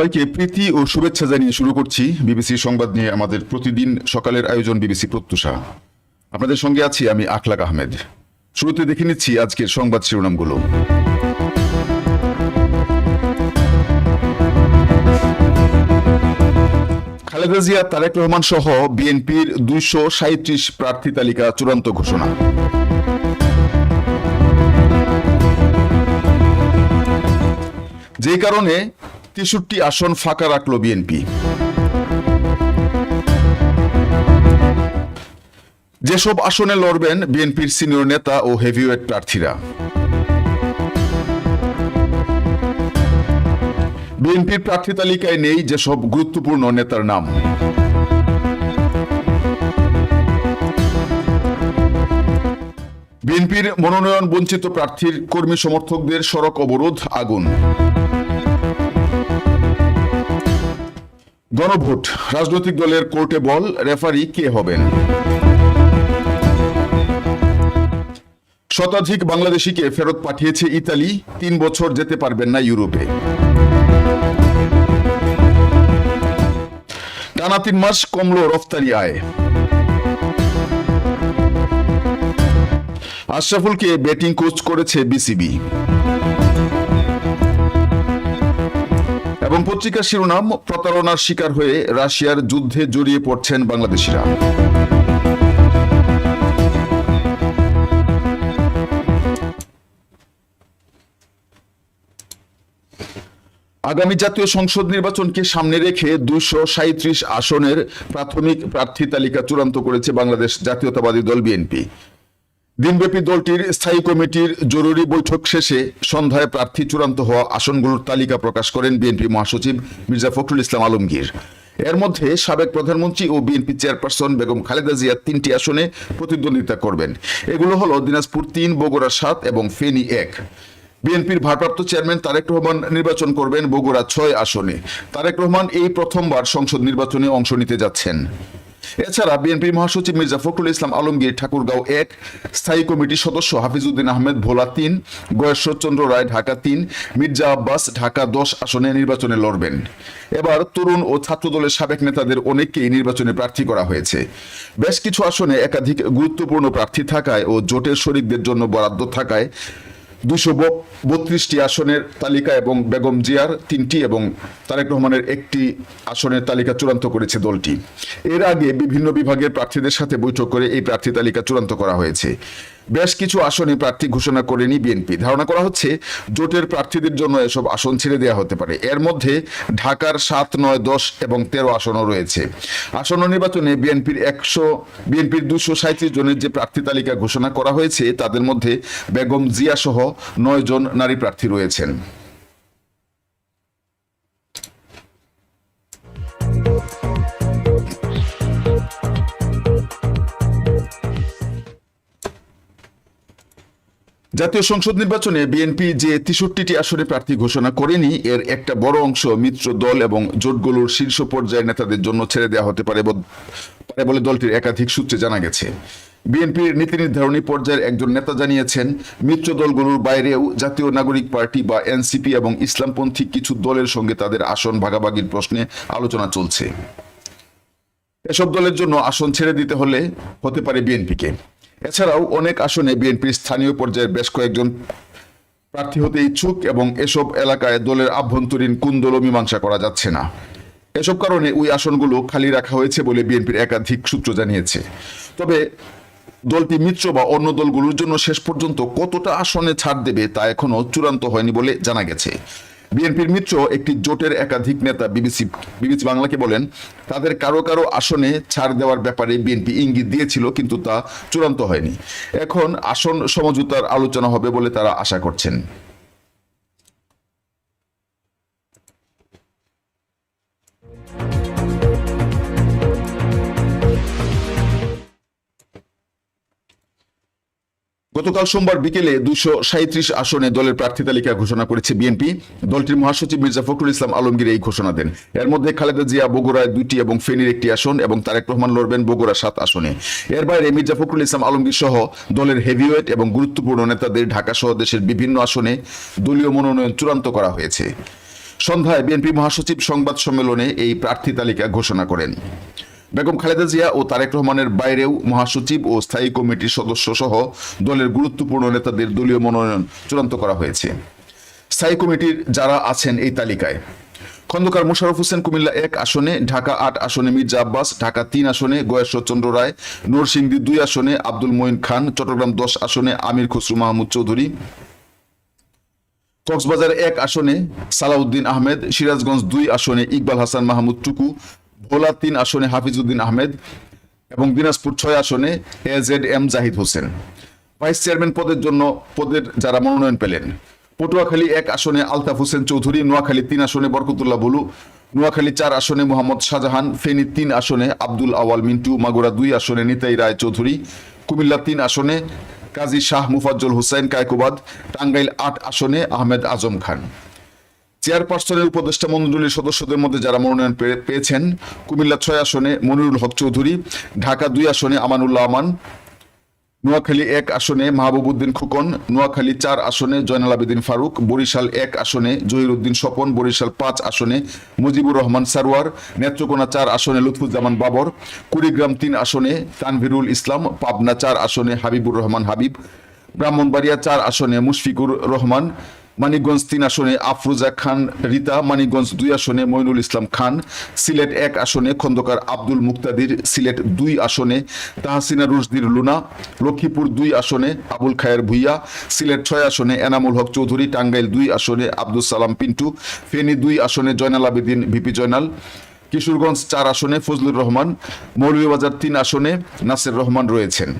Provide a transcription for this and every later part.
সবাইকে প্রীতি ও শুভেচ্ছা জানিয়ে শুরু করছি বিবিসি সংবাদ নিয়ে আমাদের প্রতিদিন সকালের আয়োজন বিবিসি প্রত্যুষা। আপনাদের সঙ্গে আছি আমি আখলাক আহমেদ। শুরুতে দেখে নিচ্ছি আজকের সংবাদ শিরোনামগুলো। খালেদা জিয়া, তারেক রহমান সহ বিএনপির দুইশো সাঁত্রিশ প্রার্থী তালিকা চূড়ান্ত ঘোষণা। যে কারণে তেষট্টি আসন ফাঁকা রাখল বিএনপি। যেসব আসনে লড়বেন বিএনপির সিনিয়র নেতা ও হেভিওয়েট প্রার্থীরা। বিএনপির প্রার্থী তালিকায় নেই যেসব গুরুত্বপূর্ণ নেতার নাম। বিএনপির মনোনয়ন বঞ্চিত প্রার্থীর কর্মী সমর্থকদের সড়ক অবরোধ, আগুন। গণভোট। রাজনৈতিক দলের কোর্টে বল, রেফারি কে হবেন? শতাধিক বাংলাদেশিকে ফেরত পাঠিয়েছে ইতালি, তিন বছর যেতে পারবেন না ইউরোপে। টানা তিন মাস কমল রফতানি আয়। আশরাফুলকে ব্যাটিং কোচ করেছে বিসিবি। এবং পত্রিকার শিরোনাম প্রতারণার শিকার হয়ে রাশিয়ার যুদ্ধে জড়িয়ে পড়ছেন বাংলাদেশিরা। আগামী জাতীয় সংসদ নির্বাচনকে সামনে রেখে দুশো সাঁত্রিশ আসনের প্রাথমিক প্রার্থী তালিকা চূড়ান্ত করেছে বাংলাদেশ জাতীয়তাবাদী দল বিএনপি। দিনব্যাপী দলটির স্থায়ী কমিটির জরুরি বৈঠক শেষে সন্ধ্যায় প্রার্থী চূড়ান্ত হওয়া আসনগুলোর তালিকা প্রকাশ করেন বিএনপি মহাসচিব মির্জা ফখরুল ইসলাম আলমগীর। এর মধ্যে সাবেক প্রধানমন্ত্রী ও বিএনপি চেয়ারপারসন বেগম খালেদা জিয়া তিনটি আসনে প্রতিদ্বন্দ্বিতা করবেন। এগুলো হলো দিনাজপুর তিন, বগুড়া সাত এবং ফেনী এক। বিএনপির ভারপ্রাপ্ত চেয়ারম্যান তারেক রহমান নির্বাচন করবেন বগুড়া ছয় আসনে। তারেক রহমান এই প্রথমবার সংসদ নির্বাচনে অংশ নিতে যাচ্ছেন। এছাড়া বিএনপি মহাসচিব মির্জা ফখরুল ইসলাম আলমগীর ঠাকুরগাঁও এক, স্থায়ী কমিটির সদস্য হাফিজউদ্দিন আহমেদ ভোলা তিন, গয়েশ্বরচন্দ্র রায় ঢাকা তিন, মির্জা আব্বাস ঢাকা দশ আসনে নির্বাচনে লড়বেন। এবার তরুণ ও ছাত্রদলের সাবেক নেতাদের অনেককেই নির্বাচনে প্রার্থী করা হয়েছে। বেশ কিছু আসনে একাধিক গুরুত্বপূর্ণ প্রার্থী থাকায় ও জোটের শরিকদের জন্য বরাদ্দ থাকায় দুশো বত্রিশটি আসনের তালিকা এবং বেগম জিয়ার তিনটি এবং তারেক রহমানের একটি আসনের তালিকা চূড়ান্ত করেছে দলটি। এর আগে বিভিন্ন বিভাগের প্রার্থীদের সাথে বৈঠক করে এই প্রার্থী তালিকা চূড়ান্ত করা হয়েছে। বেশ কিছু আসনে প্রার্থী ঘোষণা করেনি বিএনপি। ধারণা করা হচ্ছে, জোটের প্রার্থীদের জন্য এসব আসন ছেড়ে দেওয়া হতে পারে। এর মধ্যে ঢাকার সাত, নয়, দশ এবং তেরো আসনও রয়েছে। আসন্ন নির্বাচনে বিএনপির একশো, বিএনপির দুশো সাঁত্রিশ জনের যে প্রার্থী তালিকা ঘোষণা করা হয়েছে, তাদের মধ্যে বেগম জিয়া সহ নয় জন নারী প্রার্থী রয়েছেন। জাতীয় সংসদ নির্বাচনে বিএনপি যে তেষট্টিটি আসনে প্রার্থী ঘোষণা করেনি, এর একটা বড় অংশ মিত্র দল এবং জোটগুলোর শীর্ষ পর্যায়ের নেতাদের জন্য ছেড়ে দেওয়া হতে পারে বলে দলটির একাধিক সূত্রে জানা গেছে। বিএনপির নীতি নির্ধারণী পর্যায়ের একজন নেতা জানিয়েছেন, মিত্র দলগুলোর বাইরেও জাতীয় নাগরিক পার্টি বা এনসিপি এবং ইসলামপন্থী কিছু দলের সঙ্গে তাদের আসন ভাগাভাগির প্রশ্নে আলোচনা চলছে। এসব দলের জন্য আসন ছেড়ে দিতে হলে হতে পারে বিএনপিকে। এছাড়াও অনেক আসনে বিএনপির স্থানীয় পর্যায়ের বেশ কয়েকজন প্রার্থী হতে ইচ্ছুক এবং এসব এলাকায় দলের আভ্যন্তরীণ কুন্দল মীমাংসা করা যাচ্ছে না। এসব কারণে ওই আসনগুলো খালি রাখা হয়েছে বলে বিএনপির একাধিক সূত্র জানিয়েছে। তবে দলটি মিত্র বা অন্য দলগুলোর জন্য শেষ পর্যন্ত কতটা আসনে ছাড় দেবে তা এখনও চূড়ান্ত হয়নি বলে জানা গেছে। বিএনপির মিত্র একটি জোটের একাধিক নেতা বিবিসি বিবিসি বাংলাকে বলেন, তাদের কারও কারও আসনে ছাড় দেওয়ার ব্যাপারে বিএনপি ইঙ্গিত দিয়েছিল, কিন্তু তা চূড়ান্ত হয়নি। এখন আসন সমঝোতার আলোচনা হবে বলে তারা আশা করছেন। গতকাল সোমবার বিকেলে দুশো সাঁত্রিশ আসনে দলের প্রার্থী তালিকা ঘোষণা করেছে বিএনপি। দলটির মহাসচিব মির্জা ফখরুল ইসলাম আলমগীর এই ঘোষণা দেন। এর মধ্যে খালেদা জিয়া বগুড়ায় দুইটি এবং ফেনীর একটি আসন এবং তারেক রহমান লড়বেন বগুড়া সাত আসনে। এর বাইরে মির্জা ফখরুল ইসলাম আলমগীর সহ দলের হেভিওয়েট এবং গুরুত্বপূর্ণ নেতাদের ঢাকা সহ দেশের বিভিন্ন আসনে দলীয় মনোনয়ন চূড়ান্ত করা হয়েছে। সন্ধ্যায় বিএনপি মহাসচিব সংবাদ সম্মেলনে এই প্রার্থী তালিকা ঘোষণা করেন। বেগম খালেদা জিয়া ও তারেক রহমানের বাইরেও মহাসচিব ও স্থায়ী কমিটির সদস্য সহ দলের গুরুত্বপূর্ণ নেতাদের দলীয় মনোনয়ন চূড়ান্ত করা হয়েছে। স্থায়ী কমিটির যারা আছেন এই তালিকায় খন্দকার মোশারফ হোসেন কুমিল্লা এক আসনে, ঢাকা আট আসনে মির্জা আব্বাস, ঢাকা তিন আসনে গয়েশ্বরচন্দ্র রায়, নরসিংদী দুই আসনে আব্দুল মঈন খান, চট্টগ্রাম দশ আসনে আমির খসরু মাহমুদ চৌধুরী। কক্সবাজার এক আসনে সালাউদ্দিন আহমেদ, সিরাজগঞ্জ দুই আসনে ইকবাল হাসান মাহমুদ টুকু ভোলা তিন আসনে হাফিজউদ্দিন আহমেদ এবং দিনাজপুর ছয় আসনে A Z M Zahid Hossain. Vice chairman পদের জন্য পদের যারা মনোনয়ন পেলেন, পটুয়াখালী এক আসনে আলতাফ হোসেন চৌধুরী, নোয়াখালী তিন আসনে বরকতুল্লাহ বলু, নোয়াখালী চার আসনে মোহাম্মদ শাহজাহান, ফেনী তিন আসনে আব্দুল আওয়াল মিন্টু, মাগুরা দুই আসনে নিতাই রায় চৌধুরী, কুমিল্লা তিন আসনে কাজী শাহ মুফাজ্জল হুসাইন কায়কোবাদ, টাঙ্গাইল আট আসনে আহমেদ আজম খান। চেয়ারপারসনের উপদেষ্টা মন্ডলীর সদস্যদের মধ্যে যারা মনোনয়ন পেয়েছেন, কুমিল্লা ছয় আসনে মনিরুল হক চৌধুরী, ঢাকা দুই আসনে আমানুল্লাহ আমান, নোয়াখালী এক আসনে মাহবুবউদ্দিন খুকন, নোয়াখালী চার আসনে জয়নাল আবেদিন ফারুক, বরিশাল এক আসনে জহিরুদ্দিন স্বপন, বরিশাল পাঁচ আসনে মুজিবুর রহমান সারোয়ার, নেত্রকোনা চার আসনে লুৎফুজ্জামান বাবর, কুড়িগ্রাম তিন আসনে তানভিরুল ইসলাম, পাবনা চার আসনে হাবিবুর রহমান হাবিব, ব্রাহ্মণবাড়িয়া চার আসনে মুশফিকুর রহমান মানিকগঞ্জ তিন আসনে আফরুজা খান, রিতা মানিকগঞ্জ দুই আসনে মইনুল ইসলাম খান, সিলেট এক আসনে খন্দকার আব্দুল মুক্তাদির, সিলেট দুই আসনে তাহসিনা রুশদির লুনা, লক্ষ্মীপুর দুই আসনে আবুল খায়ের ভুইয়া, সিলেট ছয় আসনে এনামুল হক চৌধুরী, টাঙ্গাইল দুই আসনে আব্দুল সালাম পিন্টু, ফেনী দুই আসনে জয়নাল আবেদিন, ভিপি জয়নাল, কিশোরগঞ্জ চার আসনে ফজলুর রহমান, মৌলভীবাজার তিন আসনে নাসির রহমান রয়েছেন।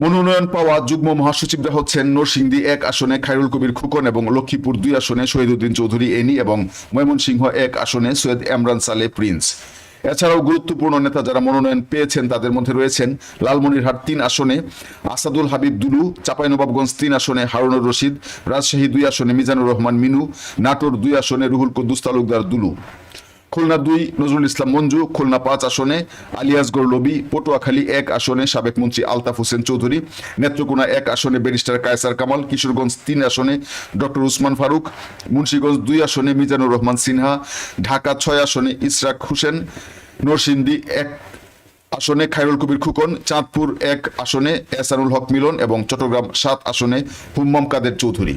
মনোনয়ন পাওয়া যুগ্ম মহাসচিবরা হচ্ছেন নরসিংদী এক আসনে খায়রুল কবির খুকন এবং লক্ষ্মীপুর দুই আসনে শহীদুদ্দিন চৌধুরী এনি এবং ময়মনসিংহ এক আসনে সৈয়দ এমরান সালে প্রিন্স। এছাড়াও গুরুত্বপূর্ণ নেতা যারা মনোনয়ন পেয়েছেন তাদের মধ্যে রয়েছেন লালমনিরহাট তিন আসনে আসাদুল হাবিব দুলু, চাঁপাইনবাবগঞ্জ তিন আসনে হারুনুর রশিদ, রাজশাহী দুই আসনে মিজানুর রহমান মিনু, নাটোর দুই আসনে রুহুল কুদ্দুস তালুকদার দুলু। খুলনা দুই, নজরুল ইসলাম মঞ্জু, খুলনা পাঁচ আসনে আলিয়াসগড় লবি পটুয়াখালী এক আসনে, সাবেক মন্ত্রী আলতাফ হোসেন চৌধুরী, নেত্রকোনা এক আসনে, ব্যারিস্টার কায়সার কামাল, কিশোরগঞ্জ তিন আসনে, ডক্টর উসমান ফারুক, মুন্সীগঞ্জ দুই আসনে, মিজানুর রহমান সিনহা, ঢাকা ছয় আসনে ইসরাক হোসেন, নরসিংদী এক আসনে, খায়রুল কবির খুকন, চাঁদপুর এক আসনে, এসানুল হক মিলন এবং চট্টগ্রাম সাত আসনে, হুম্মম কাদের চৌধুরী।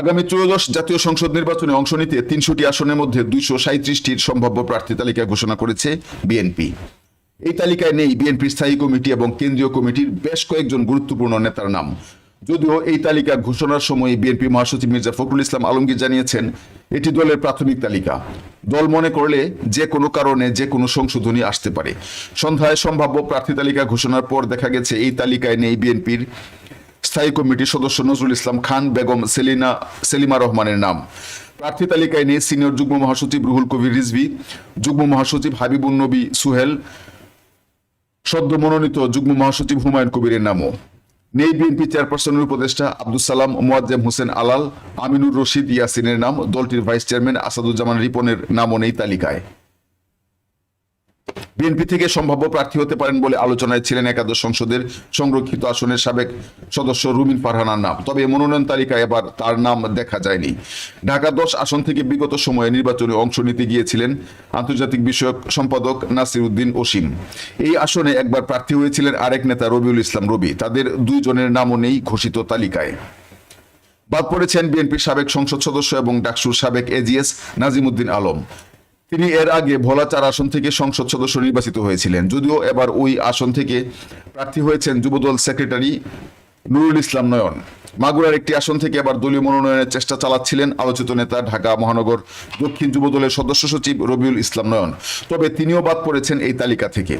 আগামী ত্রয়োদশ জাতীয় সংসদ নির্বাচনে অংশ নিতে তিনশোটি আসনের মধ্যে দুইশো সাঁত্রিশটির সম্ভাব্য প্রার্থী তালিকা ঘোষণা করেছে বিএনপি। এই তালিকায় নেই বিএনপির স্থায়ী কমিটি এবং কেন্দ্রীয় কমিটির বেশ কয়েকজন গুরুত্বপূর্ণ নেতার নাম। যদিও এই তালিকা ঘোষণার সময় বিএনপি মহাসচিব মির্জা ফখরুল ইসলাম আলমগীর জানিয়েছেন, এটি দলের প্রাথমিক তালিকা। দল মনে করলে যে কোনো কারণে যে কোনো সংশোধনী আসতে পারে। সন্ধ্যায় সম্ভাব্য প্রার্থী তালিকা ঘোষণার পর দেখা গেছে, এই তালিকায় নেই বিএনপির স্থায়ী কমিটির সদস্য নজরুল ইসলাম খান, বেগম সেলিনা, সেলিমা রহমানের নাম। প্রার্থী তালিকায় নেই সিনিয়র যুগ্ম মহাসচিব রুহুল কবির রিজভি, যুগ্ম মহাসচিব হাবিবুন নবী সুহেল, সদ্য মনোনীত যুগ্ম মহাসচিব হুমায়ুন কবিরের নামও। নেই বিএনপি চেয়ারপারসনের উপদেষ্টা আব্দুল সালাম, মোয়াজ্জেম হোসেন আলাল, আমিনুর রশিদ ইয়াসিনের নাম, দলটির ভাইস চেয়ারম্যান আসাদুজ্জামান রিপনের নামও নেই তালিকায়। বিএনপি থেকে সম্ভাব্য প্রার্থী হতে পারেন বলে আলোচনায় ছিলেন একাদশ সংসদের সংরক্ষিত আসনের সাবেক সদস্য রুমিন ফারহানার নাম। তবে মনোনয়ন তালিকায় এবার তার নাম দেখা যায়নি। ঢাকা দশ আসন থেকে বিগত সময়ে নির্বাচনে অংশ নিতে গিয়েছিলেন আন্তর্জাতিক বিষয়ক সম্পাদক নাসির উদ্দিন ওসিম। এই আসনে একবার প্রার্থী হয়েছিলেন আরেক নেতা রবিউল ইসলাম রবি। তাদের দুইজনের নামও নেই ঘোষিত তালিকায়। বাদ পড়েছেন বিএনপির সাবেক সংসদ সদস্য এবং ডাকসুর সাবেক এজিএস নাজিমুদ্দিন আলম। তিনি এর আগে ভোলা চার আসন থেকে সংসদ সদস্য নির্বাচিত হয়েছিলেন। যদিও এবার ওই আসন থেকে প্রার্থী হয়েছেন যুবদল সেক্রেটারি নুরুল ইসলাম নয়ন। মাগুরার একটি আসন থেকে এবার দলীয় মনোনয়নের চেষ্টা চালাচ্ছিলেন আলোচিত নেতা ঢাকা মহানগর দক্ষিণ যুব দলের সদস্য সচিব রবিউল ইসলাম নয়ন। তবে তিনিও বাদ পড়েছেন এই তালিকা থেকে।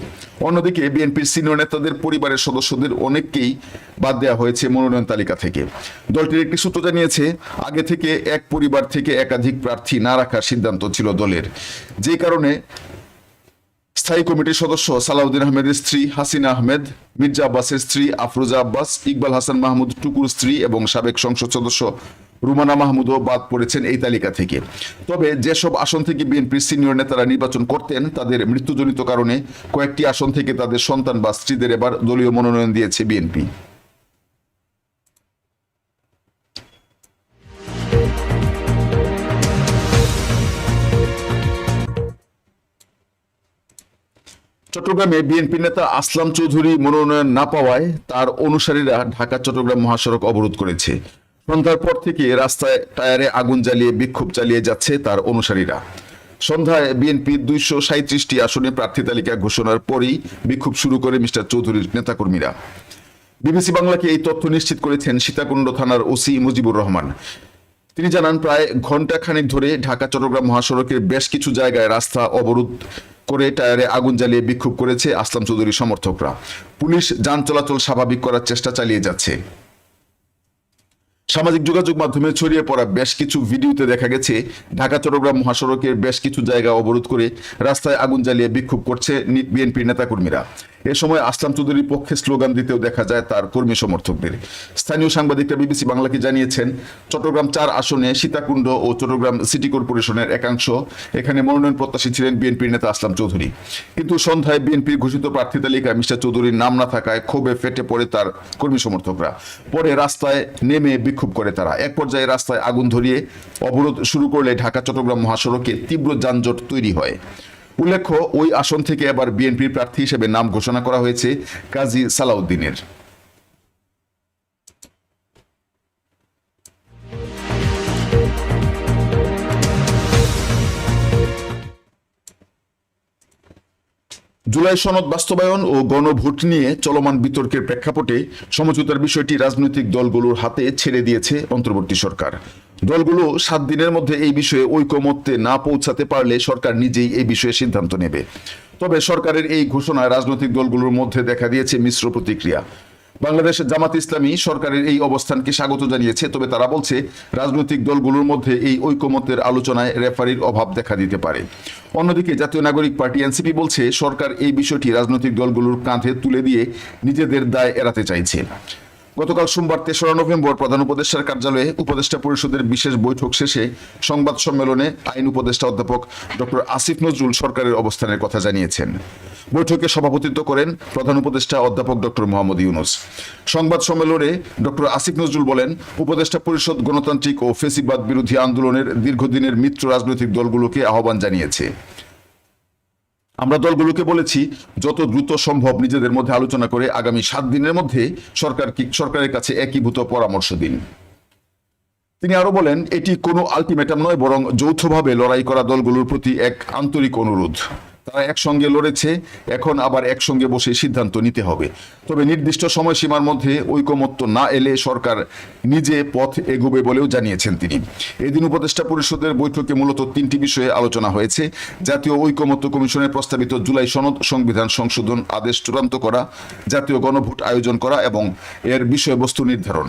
অন্যদিকে বিএনপির সিনিয়র নেতাদের পরিবারের সদস্যদের অনেককেই বাদ দেওয়া হয়েছে মনোনয়ন তালিকা থেকে। দলটির একটি সূত্র জানিয়েছে, আগে থেকে এক পরিবার থেকে একাধিক প্রার্থী না রাখার সিদ্ধান্ত ছিল দলের। যে কারণে স্থায়ী কমিটির সদস্য সালাউদ্দিন আহমেদের স্ত্রী হাসিনা আহমেদ, মির্জা আব্বাসের স্ত্রী আফরোজা আব্বাস, ইকবাল হাসান মাহমুদ টুকুর স্ত্রী এবং সাবেক সংসদ সদস্য রুমানা মাহমুদও বাদ পড়েছেন এই তালিকা থেকে। তবে যেসব আসন থেকে বিএনপির সিনিয়র নেতারা নির্বাচন করতেন, তাদের মৃত্যুজনিত কারণে কয়েকটি আসন থেকে তাদের সন্তান বা স্ত্রীদের এবার দলীয় মনোনয়ন দিয়েছে বিএনপি। চট্টগ্রামে বিএনপি নেতা আসলাম চৌধুরী মনোনয়ন না পাওয়ায় তার অনুসারীরা ঢাকা, চট্টগ্রাম মহাসড়ক অবরোধ করেছে। সন্ধ্যার পর থেকে রাস্তায় টায়ারে আগুন জ্বালিয়ে, বিক্ষোভ চালিয়ে যাচ্ছে তার অনুসারীরা। সন্ধ্যায় বিএনপি দুইশো সাঁত্রিশটি আসনে প্রার্থী তালিকা ঘোষণার পরেই বিক্ষোভ শুরু করে মিস্টার চৌধুরীর নেতাকর্মীরা। বিবিসি বাংলাকে এই তথ্য নিশ্চিত করেছেন সীতাকুণ্ড থানার ওসি মুজিবুর রহমান। তিনি জানান, প্রায় ঘণ্টা খানেক ধরে ঢাকা, চট্টগ্রাম মহাসড়কের বেশ কিছু জায়গায় রাস্তা অবরোধ করে টায়ারে আগুন জ্বালিয়ে বিক্ষোভ করেছে আসলাম চৌধুরীর সমর্থকরা। পুলিশ যান চলাচল স্বাভাবিক করার চেষ্টা চালিয়ে যাচ্ছে। সামাজিক যোগাযোগ মাধ্যমে ছড়িয়ে পড়া বেশ কিছু ভিডিওতে দেখা গেছে, ঢাকা, চট্টগ্রাম মহাসড়কের বেশ কিছু জায়গা অবরোধ করে রাস্তায় আগুন জ্বালিয়ে বিক্ষোভ করছে বিএনপির নেতাকর্মীরা। এ সময় আসলাম চৌধুরীর পক্ষে স্লোগান দিতেও দেখা যায় তার কর্মী সমর্থকদের। স্থানীয় সাংবাদিকরা বিবিসি বাংলাকে জানিয়েছেন, চট্টগ্রাম চার আসনে সীতাকুণ্ড ও চট্টগ্রাম সিটি কর্পোরেশনের একাংশ, এখানে মনোনয়ন প্রত্যাশী ছিলেন বিএনপির নেতা আসলাম চৌধুরী। কিন্তু সন্ধ্যায় বিএনপির ঘোষিত প্রার্থী তালিকায় মিস্টার চৌধুরীর নাম না থাকায় ক্ষোভে ফেটে পড়ে তার কর্মী সমর্থকরা। পরে রাস্তায় নেমে বিক্ষোভ করে তারা। এক পর্যায়ে রাস্তায় আগুন ধরিয়ে অবরোধ শুরু করলে ঢাকা চট্টগ্রাম মহাসড়কে তীব্র যানজট তৈরি হয়। উল্লেখ্য ওই আসন থেকে এবার বিএনপির প্রার্থী হিসেবে নাম ঘোষণা করা হয়েছে কাজী সালাউদ্দিনের। জুলাই সনদ বাস্তবায়ন ও গণভোট নিয়ে চলমান বিতর্কের প্রেক্ষাপটে সমঝোতার বিষয়টি রাজনৈতিক দলগুলোর হাতে ছেড়ে দিয়েছে অন্তর্বর্তী সরকার। দলগুলো সাত দিনের মধ্যে এই বিষয়ে ঐকমত্যে না পৌঁছাতে পারলে সরকার নিজেই এই বিষয়ে সিদ্ধান্ত নেবে। তবে সরকারের এই ঘোষণায় রাজনৈতিক দলগুলোর মধ্যে দেখা দিয়েছে মিশ্র প্রতিক্রিয়া। বাংলাদেশ জামাত ইসলামী সরকারের এই অবস্থানকে স্বাগত জানিয়েছে, তবে তারা বলছে, রাজনৈতিক দলগুলোর মধ্যে এই ঐকমত্যের আলোচনায় রেফারির অভাব দেখা দিতে পারে। অন্যদিকে জাতীয় নাগরিক পার্টি এনসিপি বলছে, সরকার এই বিষয়টি রাজনৈতিক দলগুলোর কাঁধে তুলে দিয়ে নিজেদের দায় এড়াতে চাইছে। গতকাল সোমবার তেসরা নভেম্বর প্রধান উপদেষ্টার কার্যালয়ে উপদেষ্টা পরিষদের বিশেষ বৈঠক শেষে সংবাদ সম্মেলনে আইন উপদেষ্টা অধ্যাপক ডক্টর আসিফ নজরুল সরকারের অবস্থানের কথা জানিয়েছেন। বৈঠকে সভাপতিত্ব করেন প্রধান উপদেষ্টা অধ্যাপক ডক্টর মোহাম্মদ ইউনুস। সংবাদ সম্মেলনে ডক্টর আসিফ নজরুল বলেন, উপদেষ্টা পরিষদ গণতান্ত্রিক ও ফেসিবাদ বিরোধী আন্দোলনের দীর্ঘদিনের মিত্র রাজনৈতিক দলগুলোকে আহ্বান জানিয়েছে। আমরা দলগুলোকে বলেছি, যত দ্রুত সম্ভব নিজেদের মধ্যে আলোচনা করে আগামী সাত দিনের মধ্যে সরকার সরকারের কাছে একীভূত পরামর্শ দিন। তিনি আরও বলেন, এটি কোনো আলটিমেটাম নয়, বরং যৌথভাবে লড়াই করা দলগুলোর প্রতি এক আন্তরিক অনুরোধ। তারা একসঙ্গে লড়েছে, এখন আবার একসঙ্গে বসে সিদ্ধান্ত নিতে হবে। তবে নির্দিষ্ট সময়সীমার মধ্যে ঐকমত্য না এলে সরকার নিজে পথ এগোবে বলেও জানিয়েছেন তিনি। এদিন উপদেষ্টা পরিষদের বৈঠকে মূলত তিনটি বিষয়ে আলোচনা হয়েছে। জাতীয় ঐকমত্য কমিশনের প্রস্তাবিত জুলাই সনদ সংবিধান সংশোধন আদেশ চূড়ান্ত করা, জাতীয় গণভোট আয়োজন করা এবং এর বিষয়বস্তু নির্ধারণ।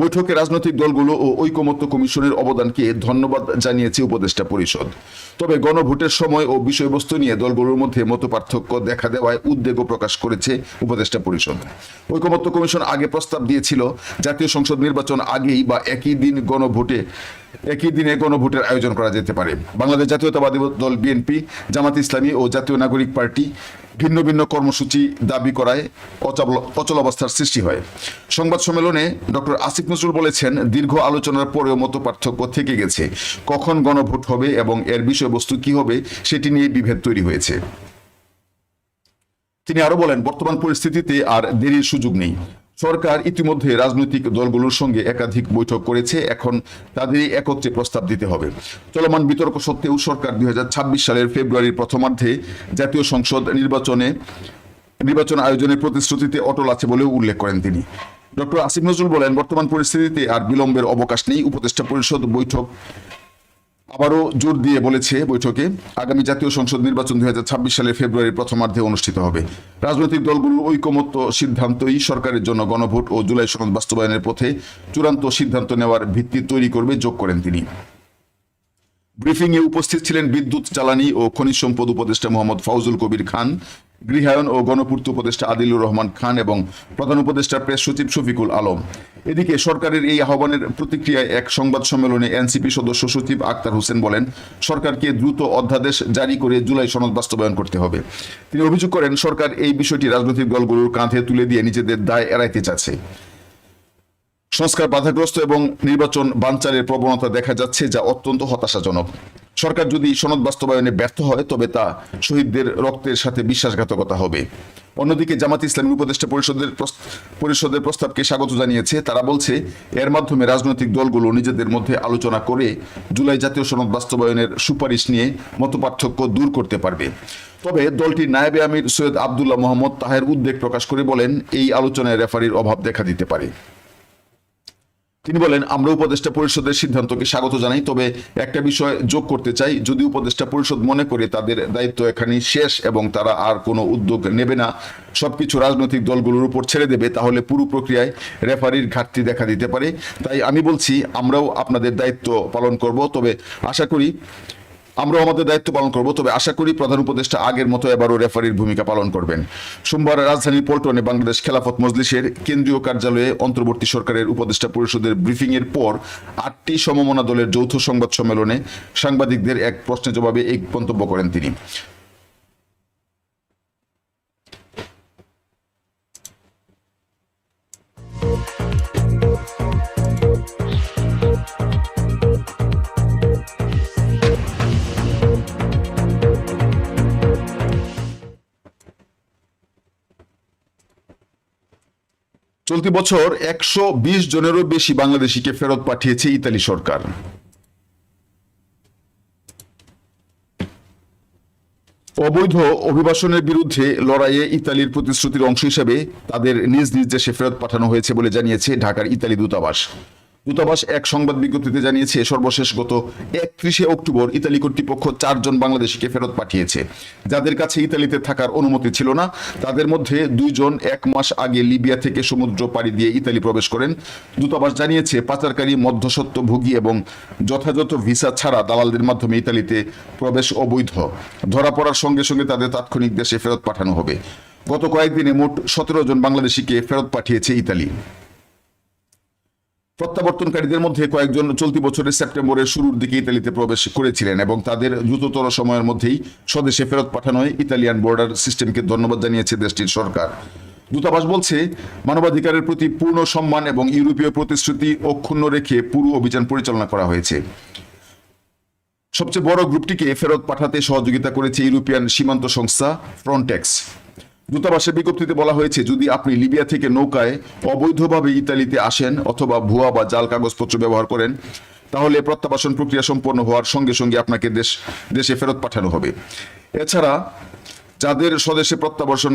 বৈঠকে রাজনৈতিক দলগুলো ও ঐকমত্য কমিশনের অবদানকে ধন্যবাদ জানিয়েছে উপদেষ্টা পরিষদ। তবে গণভোটের সময় ও বিষয়বস্তু নিয়ে দলগুলোর মধ্যে মত পার্থক্য দেখা দেওয়ায় উদ্বেগও প্রকাশ করেছে উপদেষ্টা পরিষদ। ঐকমত্য কমিশন আগে প্রস্তাব দিয়েছিল, জাতীয় সংসদ নির্বাচন আগেই বা একই দিন গণভোটে, একই দিনে গণভোটের আয়োজন করা যেতে পারে। বাংলাদেশ জাতীয়তাবাদী দল বিএনপি, জামাত ইসলামী ও জাতীয় নাগরিক পার্টি ভিন্ন ভিন্ন কর্মসূচি দাবি করায় অচল- অবস্থার সৃষ্টি হয়। সংবাদ সম্মেলনে ডক্টর আসিফ নজরুল বলেছেন, দীর্ঘ আলোচনার পরেও মত পার্থক্য থেকে গেছে। কখন গণভোট হবে এবং এর বিষয়বস্তু কি হবে সেটি নিয়ে বিভেদ তৈরি হয়েছে। তিনি আরও বলেন, বর্তমান পরিস্থিতিতে আর দেরির সুযোগ নেই। সরকার ইতিমধ্যে রাজনৈতিক দলগুলোর সঙ্গে একাধিক বৈঠক করেছে। এখন তাদেরই একত্রে প্রস্তাব দিতে হবে। চলমান বিতর্ক সত্ত্বেও সরকার দুই হাজার ছাব্বিশ সালের ফেব্রুয়ারির প্রথমার্ধে জাতীয় সংসদ নির্বাচনে, নির্বাচন আয়োজনের প্রতিশ্রুতিতে অটল আছে বলেও উল্লেখ করেন তিনি। ডক্টর আসিফ নজরুল বলেন, বর্তমান পরিস্থিতিতে আর বিলম্বের অবকাশ নেই। উপদেষ্টা পরিষদ বৈঠক আবারও জোর দিয়ে বলেছে বৈঠকে আগামী জাতীয় সংসদ নির্বাচন দুই সালের ফেব্রুয়ারির প্রথমার্ধে অনুষ্ঠিত হবে। রাজনৈতিক দলগুলোর ঐকমত্য সিদ্ধান্তই সরকারের জন্য গণভোট ও জুলাই সনদ বাস্তবায়নের পথে চূড়ান্ত সিদ্ধান্ত নেওয়ার ভিত্তি তৈরি করবে যোগ করেন তিনি। ব্রিফিং এ উপস্থিত ছিলেন বিদ্যুৎ, জ্বালানি ও খনিজ সম্পদ উপদেষ্টা মোহাম্মদ ফাউজুল কবির খান। গৃহায়ন ও গণপূর্ত উপদেষ্টা আদিলুর রহমান খান এবং প্রধান উপদেষ্টা প্রেস সচিব শফিকুল আলম। এদিকে সরকারের এই আহ্বানের প্রতিক্রিয়ায় এক সংবাদ সম্মেলনে এনসিপি সদস্য সচিব আক্তার হোসেন বলেন, সরকারকে দ্রুত অধ্যাদেশ জারি করে জুলাই সনদ বাস্তবায়ন করতে হবে। তিনি অভিযোগ করেন, সরকার এই বিষয়টি রাজনৈতিক দলগুলোর কাঁধে তুলে দিয়ে নিজেদের দায় এড়াইতে চাচ্ছে। সংস্কার বাধাগ্রস্ত এবং নির্বাচন বানচালের প্রবণতা দেখা যাচ্ছে, যা অত্যন্ত হতাশাজনক। সরকার যদি সনদ বাস্তবায়নে ব্যর্থ হয়, তবে তা শহীদদের রক্তের সাথে বিশ্বাসঘাতকতা হবে। অন্যদিকে জামাত ইসলামী উপদেষ্টা পরিষদের পরিষদের প্রস্তাবকে স্বাগত জানিয়েছে। তারা বলছে, এর মাধ্যমে রাজনৈতিক দলগুলো নিজেদের মধ্যে আলোচনা করে জুলাই জাতীয় সনদ বাস্তবায়নের সুপারিশ নিয়ে মতপার্থক্য দূর করতে পারবে। তবে দলটির নায়েবে আমির সৈয়দ আবদুল্লাহ মোহাম্মদ তাহের উদ্বেগ প্রকাশ করে বলেন, এই আলোচনায় রেফারির অভাব দেখা দিতে পারে। তিনি বলেন, আমরা উপদেষ্টা পরিষদের সিদ্ধান্তকে স্বাগত জানাই, তবে একটা বিষয় যোগ করতে চাই। যদি উপদেষ্টা পরিষদ মনে করে তাদের দায়িত্ব এখানে শেষ এবং তারা আর কোনো উদ্যোগ নেবে না, সবকিছু রাজনৈতিক দলগুলোর উপর ছেড়ে দেবে, তাহলে পুরো প্রক্রিয়ায় রেফারির ঘাটতি দেখা দিতে পারে। তাই আমি বলছি, আমরাও আপনাদের দায়িত্ব পালন করব। তবে আশা করি আমরাও আমাদের দায়িত্ব পালন করব, তবে আশা করি প্রধান উপদেষ্টা আগের মতো এবারও রেফারির ভূমিকা পালন করবেন। সোমবার রাজধানী পল্টনে বাংলাদেশ খেলাফত মজলিসের কেন্দ্রীয় কার্যালয়ে অন্তর্বর্তী সরকারের উপদেষ্টা পরিষদের ব্রিফিং এর পর আটটি সমমনা দলের যৌথ সংবাদ সম্মেলনে সাংবাদিকদের এক প্রশ্নের জবাবে এই মন্তব্য করেন তিনি। চলতি বছর একশো বিশ জনেরও বেশি বাংলাদেশিকে ফেরত পাঠিয়েছে ইতালি সরকার। অবৈধ অভিবাসনের বিরুদ্ধে লড়াইয়ে ইতালির প্রতিশ্রুতির অংশ হিসেবে তাদের নিজ নিজ দেশে ফেরত পাঠানো হয়েছে বলে জানিয়েছে ঢাকার ইতালি দূতাবাস। দূতাবাস এক সংবাদ বিজ্ঞপ্তিতে জানিয়েছে, সর্বশেষ গত একত্রিশে অক্টোবর ইতালি কর্তৃপক্ষ চারজন বাংলাদেশিকে ফেরত পাঠিয়েছে। যাদের কাছে ইতালিতে থাকার অনুমতি ছিল না, তাদের মধ্যে দুইজন এক মাস আগে লিবিয়া থেকে সমুদ্র পাড়ি দিয়ে ইতালি প্রবেশ করেন। দূতাবাস জানিয়েছে, পাচারকারী মধ্যসত্ত্ব ভোগী এবং যথাযথ ভিসা ছাড়া দালালদের মাধ্যমে ইতালিতে প্রবেশ অবৈধ। ধরা পড়ার সঙ্গে সঙ্গে তাদের তাৎক্ষণিক দেশে ফেরত পাঠানো হবে। গত কয়েকদিনে মোট সতেরো জন বাংলাদেশিকে ফেরত পাঠিয়েছে ইতালি। প্রত্যাবর্তনকারীদের মধ্যে কয়েকজন চলতি বছরের সেপ্টেম্বরের শুরুর দিকে ইতালিতে প্রবেশ করেছিলেন এবং তাদের দ্রুততর সময়ের মধ্যেই স্বদেশে ফেরত পাঠানোয় ইতালিয়ান বর্ডার সিস্টেমকে ধন্যবাদ জানিয়েছে দেশটির সরকার। দূতাবাস বলছে, মানবাধিকারের প্রতি পূর্ণ সম্মান এবং ইউরোপীয় প্রতিশ্রুতি অক্ষুণ্ণ রেখে পুরো অভিযান পরিচালনা করা হয়েছে। সবচেয়ে বড় গ্রুপটিকে ফেরত পাঠাতে সহযোগিতা করেছে ইউরোপিয়ান সীমান্ত সংস্থা ফ্রন্টেক্স দূতাবাসের বিজ্ঞপ্তিতে বলা হয়েছে, যদি আপনি লিবিয়া থেকে নৌকায় অবৈধভাবে ইতালিতে আসেন অথবা ভুয়া বা জাল কাগজপত্র ব্যবহার করেন, তাহলে প্রত্যাবাসন প্রক্রিয়া সম্পন্ন হওয়ার সঙ্গে সঙ্গে আপনাকে দেশ, দেশে ফেরত পাঠানো হবে। এছাড়া, যাদের স্বদেশে প্রত্যাবাসন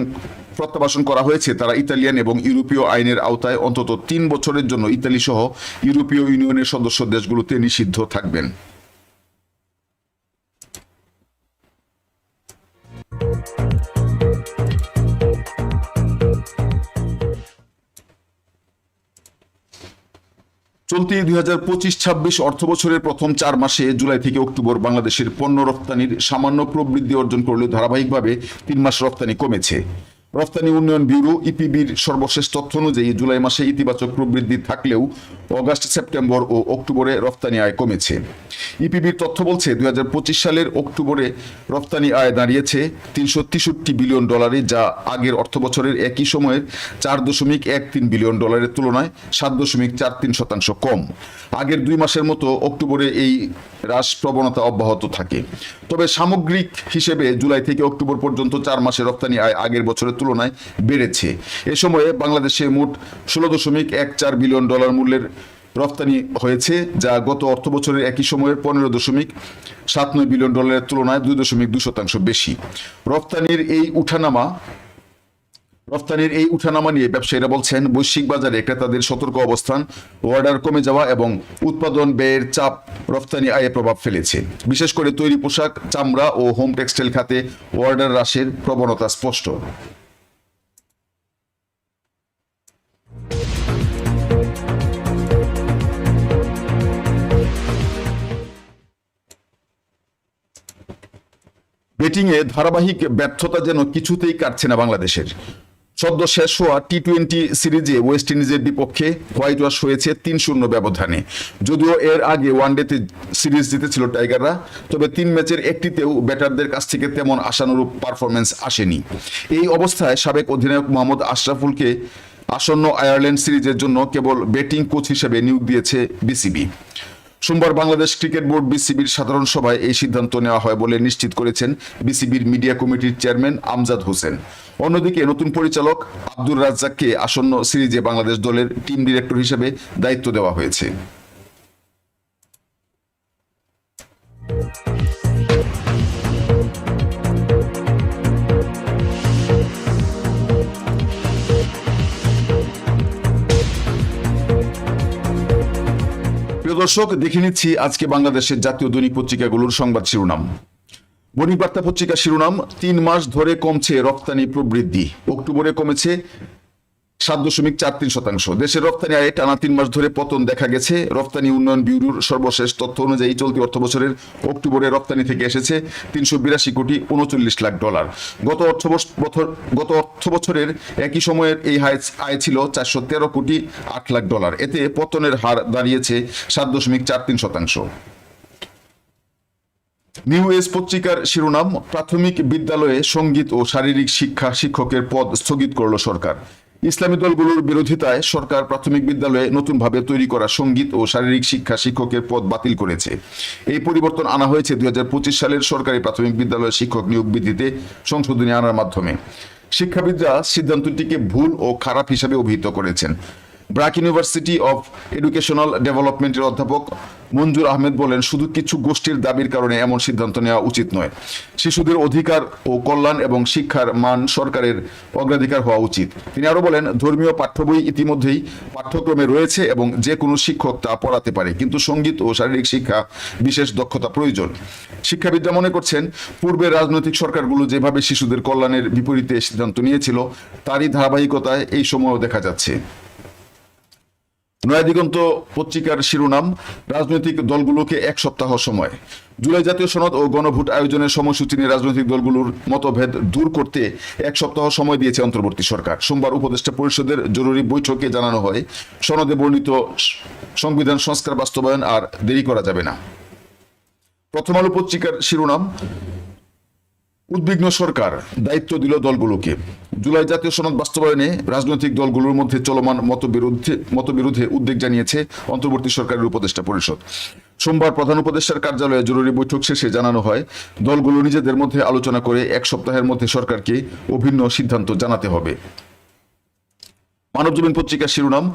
প্রত্যাবাসন করা হয়েছে, তারা ইতালিয়ান এবং ইউরোপীয় আইনের আওতায় অন্তত তিন বছরের জন্য ইতালি সহ ইউরোপীয় ইউনিয়নের সদস্য দেশগুলোতে নিষিদ্ধ থাকবেন। চলতি দুই হাজার পঁচিশ ছাব্বিশ অর্থ বছরের প্রথম চার মাসে জুলাই থেকে অক্টোবর বাংলাদেশের পণ্য রপ্তানির সামান্য প্রবৃদ্ধি অর্জন করলেও ধারাবাহিকভাবে তিন মাস রপ্তানি কমেছে। রপ্তানি উন্নয়ন ব্যুরো, ইপিবির সর্বশেষ তথ্য অনুযায়ী জুলাই মাসে ইতিবাচক প্রবৃদ্ধি থাকলেও অগাস্ট, সেপ্টেম্বর ও অক্টোবরে রপ্তানি আয় কমেছে। ইপিবির তথ্য বলছে, দুই হাজার পঁচিশ সালের অক্টোবরে রপ্তানি আয় দাঁড়িয়েছে তিনশো তেষট্টি বিলিয়ন ডলারে, যা আগের অর্থ বছরের একই সময়ের চার দশমিক এক তিন বিলিয়ন ডলারের তুলনায় সাত দশমিক চার তিন শতাংশ কম। আগের দুই মাসের মতো অক্টোবরে এই হ্রাস প্রবণতা অব্যাহত থাকে। তবে সামগ্রিক হিসেবে জুলাই থেকে অক্টোবর পর্যন্ত চার মাসে রপ্তানি আয় আগের বছরের তুলনায় বেড়েছে। এ সময়ে বাংলাদেশে মোট ষোলো দশমিক এক চার বিলিয়ন ডলার মূল্যের রপ্তানি হয়েছে, যা গত অর্থ বছরের একই সময়ের পনেরো দশমিক সাত নয় বিলিয়ন ডলারের তুলনায় দুই দশমিক দুই শতাংশ বেশি। রপ্তানির এই উঠানামা রপ্তানির এই উঠানামা নিয়ে ব্যবসায়ীরা বলছেন, বৈশ্বিক বাজারে ক্রেতাদের সতর্ক অবস্থান, অর্ডার কমে যাওয়া এবং উৎপাদন ব্যয়ের চাপ রপ্তানি আয়ে প্রভাব ফেলেছে। বিশেষ করে তৈরি পোশাক, চামড়া ও হোম টেক্সটাইল খাতে অর্ডার হ্রাসের প্রবণতা স্পষ্ট। ব্যাটিংয়ে ধারাবাহিক ব্যর্থতা যেন কিছুতেই কাটছে না বাংলাদেশের। সদ্য শেষ হওয়া টি টোয়েন্টি সিরিজে ওয়েস্ট ইন্ডিজের বিপক্ষে হোয়াইট ওয়াশ হয়েছে তিন শূন্য ব্যবধানে। যদিও এর আগে ওয়ানডেতে সিরিজ জিতেছিল টাইগাররা, তবে তিন ম্যাচের একটিতেও ব্যাটারদের কাছ থেকে তেমন আশানুরূপ পারফরমেন্স আসেনি। এই অবস্থায় সাবেক অধিনায়ক মোহাম্মদ আশরাফুলকে আসন্ন আয়ারল্যান্ড সিরিজের জন্য কেবল ব্যাটিং কোচ হিসেবে নিয়োগ দিয়েছে বিসিবি। সোমবার বাংলাদেশ ক্রিকেট বোর্ড বিসিবির সাধারণ সভায় এই সিদ্ধান্ত নেওয়া হয় বলে নিশ্চিত করেছেন বিসিবির মিডিয়া কমিটির চেয়ারম্যান আমজাদ হোসেন। অন্যদিকে নতুন পরিচালক আব্দুর রাজ্জাককে আসন্ন সিরিজে বাংলাদেশ দলের টিম ডিরেক্টর হিসেবে দায়িত্ব দেওয়া হয়েছে। প্রিয় দর্শক, দেখে নিচ্ছি আজকে বাংলাদেশের জাতীয় দৈনিক পত্রিকাগুলোর সংবাদ শিরোনাম। বণিক বার্তা পত্রিকা শিরোনাম, তিন মাস ধরে কমছে রপ্তানি প্রবৃদ্ধি। অক্টোবরে কমেছে সাত দশমিক চার তিন শতাংশ। দেশের রপ্তানি আয়ে টানা তিন মাস ধরে পতন দেখা গেছে। রপ্তানি উন্নয়ন ব্যুরোর সর্বশেষ তথ্য অনুযায়ী চলতি অর্থ বছরের অক্টোবরে রপ্তানি থেকে এসেছে তিনশো বিরাশি কোটি উনচল্লিশ লাখ ডলার। গত অর্থ বছর- গত অর্থ বছরের একই সময়ের এই আয় ছিল চারশো তেরো কোটি আট লাখ ডলার। এতে পতনের হার দাঁড়িয়েছে সাত দশমিক চার তিন শতাংশ। নিউ এজ পত্রিকার শিরোনাম, প্রাথমিক বিদ্যালয়ে সংগীত ও শারীরিক শিক্ষা শিক্ষকের পদ স্থগিত করল সরকার। ইসলামী দলগুলোর বিরোধিতায় সরকার প্রাথমিক বিদ্যালয়ে নতুনভাবে তৈরি করা সংগীত ও শারীরিক শিক্ষা শিক্ষকের পদ বাতিল করেছে। এই পরিবর্তন আনা হয়েছে দুই হাজার পঁচিশ সালের সরকারি প্রাথমিক বিদ্যালয়ে শিক্ষক নিয়োগ বিধিতে সংশোধনী আনার মাধ্যমে। শিক্ষাবিদরা সিদ্ধান্তটিকে ভুল ও খারাপ হিসাবে অভিহিত করেছেন। ব্রাক ইউনিভার্সিটি অফ এডুকেশনাল ডেভেলপমেন্টের অধ্যাপক মঞ্জুর আহমেদ বলেন, শুধু কিছু গোষ্ঠীর দাবির কারণে এমন সিদ্ধান্ত নেওয়া উচিত নয়। শিশুদের অধিকার ও কল্যাণ এবং শিক্ষার মান সরকারের অগ্রাধিকার হওয়া উচিত। তিনি আরও বলেন, ধর্মীয় পাঠ্য বই ইতিমধ্যেই পাঠ্যক্রমে রয়েছে এবং যে কোনো শিক্ষক তা পড়াতে পারে, কিন্তু সংগীত ও শারীরিক শিক্ষা বিশেষ দক্ষতা প্রয়োজন। শিক্ষাবিদরা মনে করছেন পূর্বের রাজনৈতিক সরকারগুলো যেভাবে শিশুদের কল্যাণের বিপরীতে সিদ্ধান্ত নিয়েছিল, তারই ধারাবাহিকতায় এই সময়ও দেখা যাচ্ছে। নয়াদিগন্ত পত্রিকার শিরোনাম, রাজনৈতিক দলগুলোকে এক সপ্তাহ সময়। জুলাই জাতীয় সনদ ও গণভোট আয়োজনের সময়সূচি নিয়ে রাজনৈতিক দলগুলোর মতভেদ দূর করতে এক সপ্তাহ সময় দিয়েছে অন্তর্বর্তী সরকার। সোমবার উপদেষ্টা পরিষদের জরুরি বৈঠকে জানানো হয়, সনদে বর্ণিত সংবিধান সংস্কার বাস্তবায়ন আর দেরি করা যাবে না। প্রথম আলো পত্রিকার শিরোনাম উদ্বিগ্ন সরকার দায়িত্ব দিল দলগুলোকে। জুলাই জাতীয় সনদ বাস্তবায়নে রাজনৈতিক দলগুলোর মধ্যে চলমান মতবিরোধে মতবিরোধে উদ্বেগ জানিয়েছে অন্তর্বর্তী সরকারের উপদেষ্টা পরিষদ। সোমবার প্রধান উপদেষ্টার কার্যালয়ে জরুরি বৈঠক শেষে জানানো হয়, দলগুলো নিজেদের মধ্যে আলোচনা করে এক সপ্তাহের মধ্যে সরকারকে অভিন্ন সিদ্ধান্ত জানাতে হবে। মানবজীবন পত্রিকার শিরোনাম,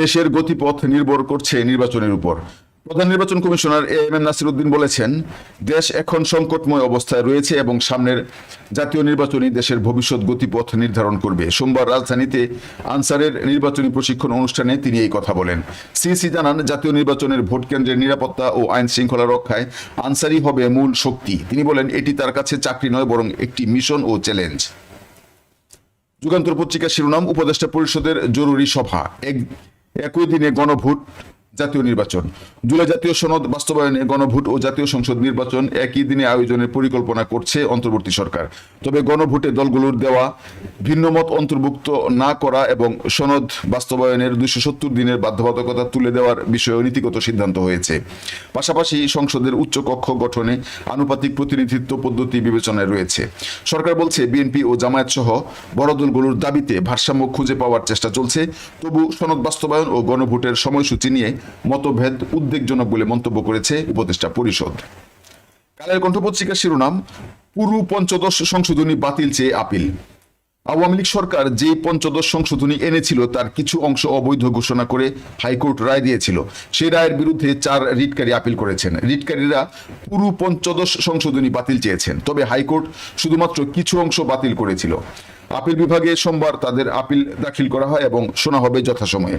দেশের গতিপথ নির্ভর করছে নির্বাচনের উপর। প্রধান নির্বাচন commissioner A M M Nasir Uddin বলেছেন, দেশ এখন সংকটময় অবস্থায় রয়েছে এবং সামনের জাতীয় নির্বাচনই দেশের ভবিষ্যৎ গতিপথ নির্ধারণ করবে। সোমবার রাজধানীতে আনসারের নির্বাচনী প্রশিক্ষণ অনুষ্ঠানে তিনি এই কথা বলেন। সিসি জানান, জাতীয় নির্বাচনের ভোট কেন্দ্রের নিরাপত্তা ও আইন শৃঙ্খলা রক্ষায় আনসারই হবে মূল শক্তি। তিনি বলেন, এটি তার কাছে চাকরি নয়, বরং একটি মিশন ও চ্যালেঞ্জ। যুগান্তর পত্রিকার শিরোনাম, উপদেষ্টা পরিষদের জরুরি সভা। এক- একই দিনে গণভোট জাতীয় নির্বাচন। জুলাই জাতীয় সনদ বাস্তবায়নে গণভোট ও জাতীয় সংসদ নির্বাচন একই দিনে আয়োজনের পরিকল্পনা করছে অন্তর্বর্তী সরকার। তবে গণভোটে দলগুলোর দেওয়া ভিন্নমত অন্তর্ভুক্ত না করা এবং সনদ বাস্তবায়নের দুশো সত্তর দিনের বাধ্যবাধকতা তুলে দেওয়ার বিষয়ে নীতিগত সিদ্ধান্ত হয়েছে। পাশাপাশি সংসদের উচ্চ কক্ষ গঠনে আনুপাতিক প্রতিনিধিত্ব পদ্ধতি বিবেচনায় রয়েছে। সরকার বলছে, বিএনপি ও জামায়াত সহ বড় দলগুলোর দাবিতে ভারসাম্য খুঁজে পাওয়ার চেষ্টা চলছে। তবু সনদ বাস্তবায়ন ও গণভোটের সময়সূচি নিয়ে মতভেদ উদ্বেগজনক বলে মন্তব্য করেছে উপদেষ্টা পরিষদ। কালের কণ্ঠ পত্রিকার শিরোনাম, পুরু পঞ্চদশ সংশোধনী বাতিল চেয়ে আপিল। আওয়ামী লীগ সরকার যে পঞ্চদশ সংশোধনী এনেছিল, তার কিছু অংশ অবৈধ ঘোষণা করে হাইকোর্ট রায় দিয়েছিল। সেই রায়ের বিরুদ্ধে চার রিটকারী আপিল করেছেন। রিটকারীরা পুরো পঞ্চদশ সংশোধনী বাতিল চেয়েছেন, তবে হাইকোর্ট শুধুমাত্র কিছু অংশ বাতিল করেছিল। আপিল বিভাগে সোমবার তাদের আপিল দাখিল করা হয় এবং শোনা হবে যথাসময়ে।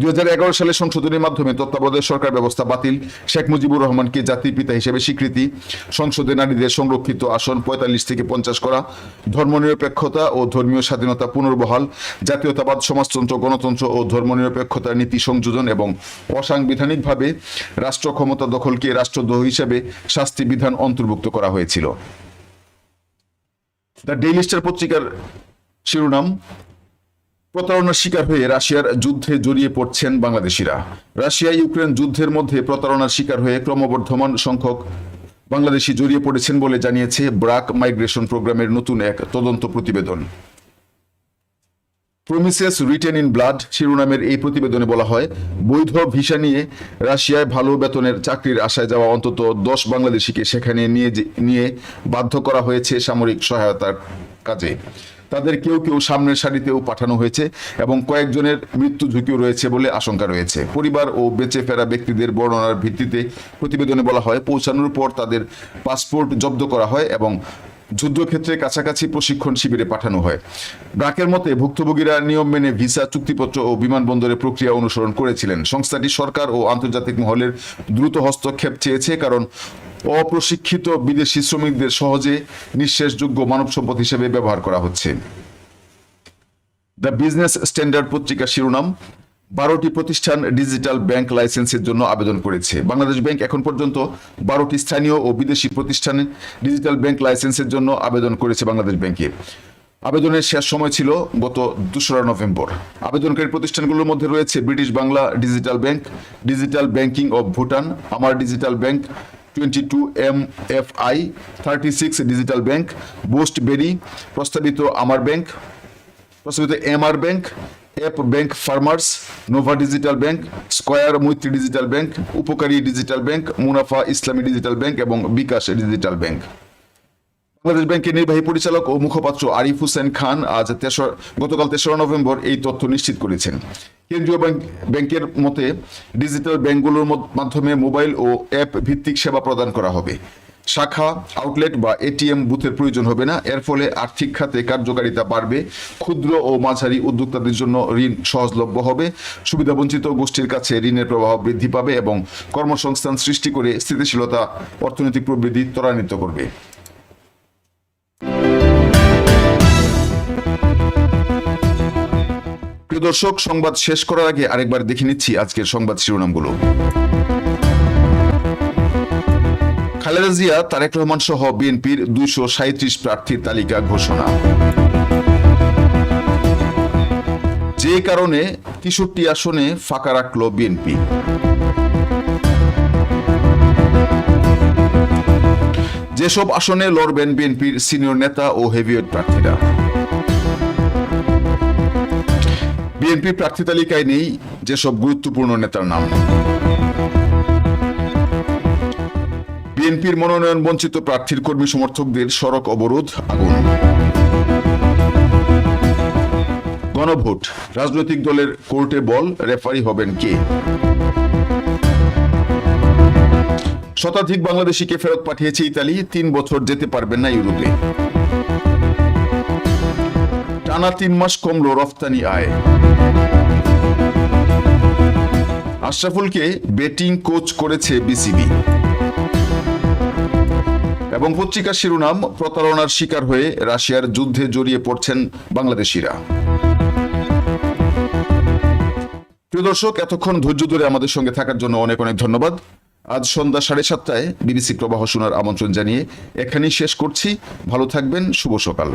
দুই হাজার এগারো সালে সংশোধনের মাধ্যমে তত্ত্বাবধায়ক সরকার ব্যবস্থা বাতিল। শেখ মুজিবুর রহমানকে জাতির পিতা হিসেবে স্বীকৃতি। সংসদে নারীদের সংরক্ষিত আসন পঁয়তাল্লিশ থেকে পঞ্চাশ করা। ধর্মনিরপেক্ষতা ও ধর্মীয় স্বাধীনতা পুনর্বহাল, জাতীয়তাবাদ, সমাজতন্ত্র, গণতন্ত্র ও ধর্মনিরপেক্ষতার নীতি সংযোজন এবং অসাংবিধানিকভাবে রাষ্ট্র ক্ষমতা দখলকে রাষ্ট্রদ্রোহ হিসেবে শাস্তি বিধান অন্তর্ভুক্ত করা হয়েছিল। দ্য ডেইলি স্টার পত্রিকার শিরোনাম, প্রতারণার শিকার হয়ে রাশিয়ার যুদ্ধে জড়িয়ে পড়ছেন বাংলাদেশিরা। রাশিয়া, ইউক্রেন যুদ্ধের মধ্যে প্রতারণার শিকার হয়ে ক্রমবর্ধমান সংখ্যক বাংলাদেশি জড়িয়ে পড়েছেন বলে জানিয়েছে ব্রাক মাইগ্রেশন প্রোগ্রামের নতুন এক তদন্ত প্রতিবেদন। প্রমিসেস রিটেন ইন ব্লাড শিরোনামের এই প্রতিবেদনে বলা হয়, বৈধ ভিসা নিয়ে রাশিয়ায় ভালো বেতনের চাকরির আশায় যাওয়া অন্তত দশ বাংলাদেশিকে সেখানে নিয়ে নিয়ে বাধ্য করা হয়েছে সামরিক সহায়তার কাজে। তাদের কেউ কেউ সামনের সারিতেও পাঠানো হয়েছে এবং কয়েকজনের মৃত্যু ঝুঁকিও রয়েছে বলে আশঙ্কা রয়েছে। পরিবার ও বেঁচে ফেরা ব্যক্তিদের বর্ণনার ভিত্তিতে প্রতিবেদনে বলা হয়, পৌঁছানোর পর তাদের পাসপোর্ট জব্দ করা হয় এবং যুদ্ধক্ষেত্রে কাছাকাছি প্রশিক্ষণ শিবিরে পাঠানো হয়। ব্রাকের মতে, ভুক্তভোগীরা নিয়ম মেনে ভিসা, চুক্তিপত্র ও বিমানবন্দরে প্রক্রিয়া অনুসরণ করেছিলেন। সংস্থাটি সরকার ও আন্তর্জাতিক মহলের দ্রুত হস্তক্ষেপ চেয়েছে কারণ অপ্রশিক্ষিত বিদেশি শ্রমিকদের সহজে নিঃশেষযোগ্য মানব সম্পদ হিসেবে ব্যবহার করা হচ্ছে। দ্য বিজনেস স্ট্যান্ডার্ড পত্রিকা শিরোনাম বারোটি প্রতিষ্ঠান ডিজিটাল ব্যাংক লাইসেন্সের জন্য আবেদন করেছে। বাংলাদেশ ব্যাংক এখন পর্যন্ত বারোটি স্থানীয় ও বিদেশি প্রতিষ্ঠানে ডিজিটাল ব্যাংক লাইসেন্সের জন্য আবেদন করেছে বাংলাদেশ ব্যাংকে। আবেদনের শেষ সময় ছিল গত দোসরা নভেম্বর। আবেদনকারী প্রতিষ্ঠানগুলোর মধ্যে রয়েছে British Bangla digital bank, digital banking of Bhutan, Amar digital bank, twenty two M F I, thirty six digital bank, boost berry, প্রস্তাবিত আমার ব্যাংক, প্রস্তাবিত MR bank app bank farmers nova digital bank square Maitree digital bank Upokari digital bank Munafa Islami digital bank এবং বিকাশ digital bank Bangladesh ব্যাংকের নির্বাহী পরিচালক ও মুখপাত্র আরিফ হোসেন খান আজ তেসর, গতকাল তেসরা নভেম্বর এই তথ্য নিশ্চিত করেছেন। কেন্দ্রীয় ব্যাংক, ব্যাংকের মতে ডিজিটাল ব্যাংকগুলোর মধ্য- মাধ্যমে মোবাইল ও অ্যাপ ভিত্তিক সেবা প্রদান করা হবে। শাখা আউটলেট বা এটিএম বুথের প্রয়োজন হবে না। এর ফলে আর্থিক খাতে কার্যকারিতা বাড়বে। ক্ষুদ্র ও মাঝারি উদ্যোক্তাদের জন্য ঋণ সহজলভ্য হবে। সুবিধাবঞ্চিত গোষ্ঠীর কাছে ঋণের প্রবাহ বৃদ্ধি পাবে এবং কর্মসংস্থান সৃষ্টি করে স্থিতিশীলতা, অর্থনৈতিক প্রবৃদ্ধি ত্বরান্বিত করবে। দর্শক, সংবাদ শেষ করার আগে আরেকবার দেখে নিচ্ছি আজকের সংবাদ শিরোনামগুলো। খালেদা জিয়া, তারেক রহমান সহ বিএনপির দুইশো সাঁত্রিশ প্রার্থীর তালিকা ঘোষণা। যে কারণে তেষট্টি আসনে ফাঁকা রাখল বিএনপি। যেসব আসনে লড়বেন বিএনপির সিনিয়র নেতা ও হেভিওয়েট প্রার্থীরা। বিএনপি প্রার্থী তালিকায় নেই যেসব গুরুত্বপূর্ণ নেতার নাম। বিএনপির মনোনয়ন বঞ্চিত প্রার্থীর কর্মী সমর্থকদের সড়ক অবরোধ, আগুন। গণভোট, রাজনৈতিক দলের কোর্টে বল, রেফারি হবেন কে? শতাধিক বাংলাদেশিকে ফেরত পাঠিয়েছে ইতালি, তিন বছর যেতে পারবেন না ইউরোপে। টানা তিন মাস কমল রফতানি আয়। আশরাফুলকে বেটিং কোচ করেছে বিসিবি। এবং পত্রিকার শিরোনাম, প্রতারণার শিকার হয়ে রাশিয়ার যুদ্ধে জড়িয়ে পড়ছেন বাংলাদেশিরা। প্রিয় দর্শক, এতক্ষণ ধৈর্য ধরে আমাদের সঙ্গে থাকার জন্য অনেক অনেক ধন্যবাদ। আজ সন্ধ্যা সাড়ে সাতটায় বিবিসি প্রবাহ শোনার আমন্ত্রণ জানিয়ে এখানেই শেষ করছি। ভালো থাকবেন, শুভ সকাল।